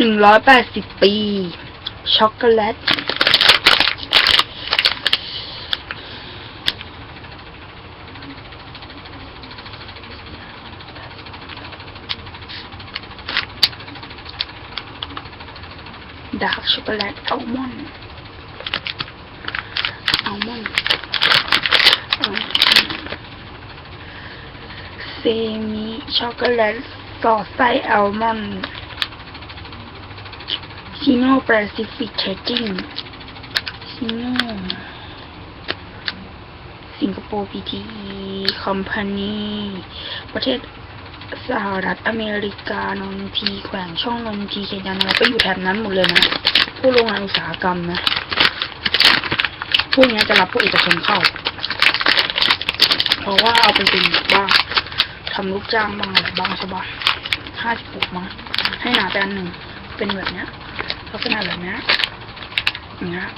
หนึ่งร้อยแปดสิบปี ช็อกโกแลต ดาร์กช็อกโกแลตอัลมอนด์อัลมอนด์เซมิช็อกโกแลตสอดไส้อัลมอนด์ ชิโนแปซิฟิกเทจิ้งชิโนสิงคโปร์พีทีคอมพานีประเทศสหรัฐอเมริกานนทีแขวงช่องนนทีเขตยานอะไรก็อยู่แถบนั้นหมดเลยนะพวกโรงงานอุตสาหกรรมนะพวกเนี้ยจะรับพวกเอกชนเข้า เพราะว่าเอาไปเป็นบบว่าทำลูกจ้างบ้างอะไรบ้างใช่ปะห้าสิบหกมั้งให้หนาไปอันหนึ่งเป็นแบบเนี้ย ลักษณะแบบเนี้ยอย่างเงี้ย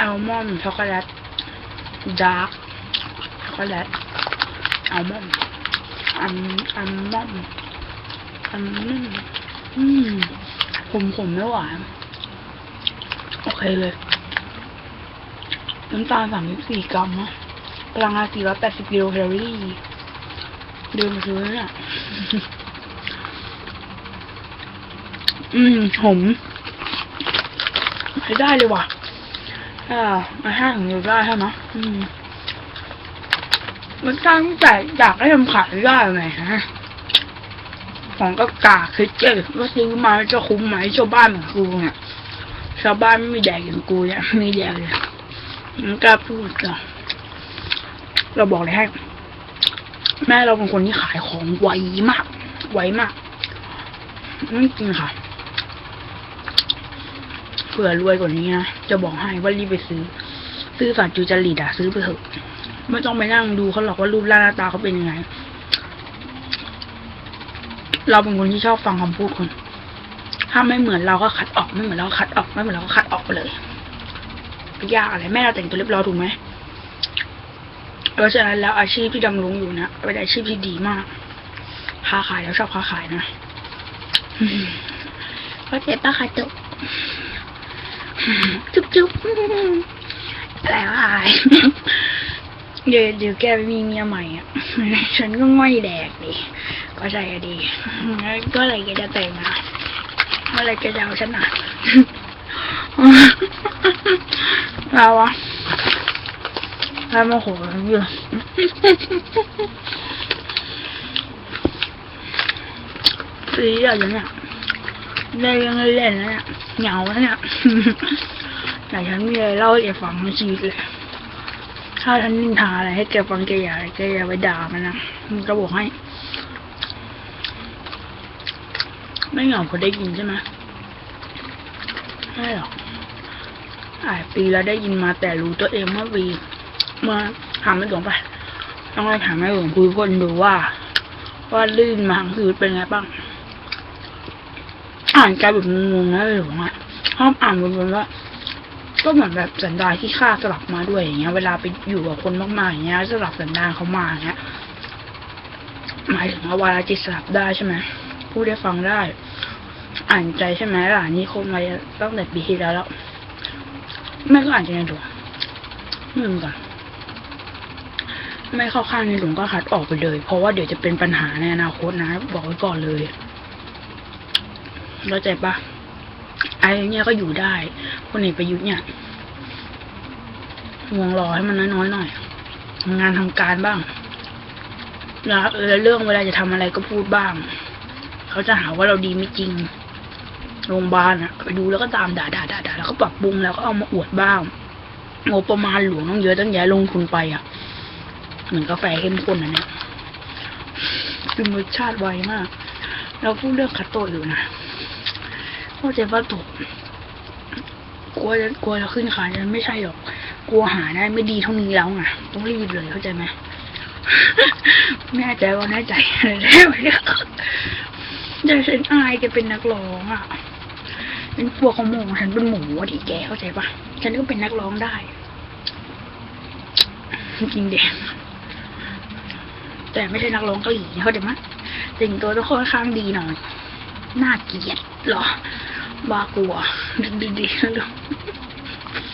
อัลมอนด์ช็อกโกแลตดาร์กช็อกโกแลตอัลมอนด์อัลอัลมอนด์อัลมอนด์อืมผมผมไม่หวาน โอเคเลย น้ำตาลสามสิบสี่กรัมนะพลังงานสี่ร้อยแปดสิบกิโลแคลอรี่ เดินมาซื้อเนี่ยอืมผมใช้ได้เลยว่ะ อ่ามาห้าถึงจะได้ใช่ไหมอืมมันตั้งแต่อยากให้ทำขายได้ไหมฮะของก็กาคิดเจ๊ว่าซื้อมาจะคุ้มไหมชาวบ้านเหมือนกูเนี่ยชาวบ้านไม่มีแดกอย่างกูเนี่ยไม่แดกเลย มันกล้าพูดจ้ะเราบอกเลยให้แม่เราเป็นคนที่ขายของไวมาก ไวมากไม่จริงค่ะเผื่อรวยกว่านี้นะจะบอกให้ว่ารีบไปซื้อ ซื้อสัตว์จูจริตอะซื้อไปเถอะไม่ต้องไปนั่งดูเขาหรอกว่ารูปร่างหน้าตาเขาเป็นยังไง เราเป็นคนที่ชอบฟังคำพูดคน ถ้าไม่เหมือนเราก็คัดออกไม่เหมือนเราก็คัดออกไม่เหมือนเราก็คัดออกไปเลย ยากอะไรแม่เราแต่งตัวเรียบร้อยถูกไหมเพราะฉะนั้นแล้วอาชีพที่ดำรงอยู่นะเป็นอาชีพที่ดีมาก ค้าขายแล้วชอบค้าขายนะอืมเข้าใจปะคะจุ๊บจุ๊บจุ๊บอะไรวะอายเดี๋ยวเดี๋ยวแกไปมีเมียใหม่อะ ฉันก็ง่อยแดกดิก็ใจอะดีก็เลยแกจะแต่งนะเมื่อไรแกจะเอาฉันอะ เราอะเราโมโหอยู่ซีอยากจะเนี่ยเล่นยังเล่นแล้วเนี่ยเหงาแล้วเนี่ยแต่ฉันมีอะไรเล่าให้แกฟังในชีวิตเลย ถ้าฉันนินทาอะไรให้แกฟังแกอย่าแกอย่าไปด่ามันนะมันจะบอกให้ ไม่เหงาเพราะได้ยินใช่ไหมไม่หรอก หลายปีแล้วได้ยินมาแต่รู้ตัวเองเมื่อปีเมื่อถามไม่หลวงไปต้องไปถามไม่หลวงคุยคนดูว่า ว่าลื่นมาทั้งชีวิตเป็นไงบ้าง อ่านกลายแบบงงๆนะหลวงอะชอบอ่านวนๆว่าก็เหมือนแบบสันดานที่ฆ่าสลับมาด้วยอย่างเงี้ย เวลาไปอยู่กับคนมากๆอย่างเงี้ยสลับสันดานเขามาอย่างเงี้ยหมายถึงว่าวาลาจิตสลับได้ใช่ไหมพูดได้ฟังได้ อ่านใจใช่ไหมหลานนี้คบมาตั้งแต่ปีที่แล้วแล้ว แม่ก็อานใจในหลวงไม่เหมือนกันไม่เข้าข้างในหลวงก็คัดออกไปเลย เพราะว่าเดี๋ยวจะเป็นปัญหาในอนาคตนะ บอกไว้ก่อนเลยเข้าใจปะไอ้เนี่ยก็อยู่ได้คนเอกประยุทธ์เนี่ยห่วงรอให้มันน้อยๆหน่อยงานทำการบ้าง แล้วเออเรื่องเวลาจะทำอะไรก็พูดบ้าง เขาจะหาว่าเราดีไม่จริง โรงพยาบาลอะไปดูแล้วก็ตามด่าด่าด่าด่าแล้วก็ปรับปรุงแล้วก็เอามาอวดบ้างงบประมาณหลวงต้องเยอะตั้งแยะลงทุนไปอะเหมือนกาแฟเข้มข้นนะเนี่ยคือรสชาติไวมาก เราพูดเรื่องคัตโตะอยู่นะเข้าใจว่าตกกลัวจะกลัวจะขึ้นขาจะไม่ใช่หรอก กลัวหาได้ไม่ดีเท่านี้แล้วไงต้องรีบเลยเข้าใจไหมแน่ใจว่าแน่ใจเลยแล้วเนี่ยเดี๋ยวฉันอายแกเป็นนักร้องอะ เป็นพวกเขาโมงฉันเป็นหมูอะดิแกเข้าใจปะฉันก็เป็นนักร้องได้ จริงเด็แต่ไม่ใช่นักร้องเกาหลีเข้าใจไหมแต่งตัวต้องค่อนข้างดีหน่อยน่าเกลียดเหรอบ้ากลัวดีดีๆแล้ว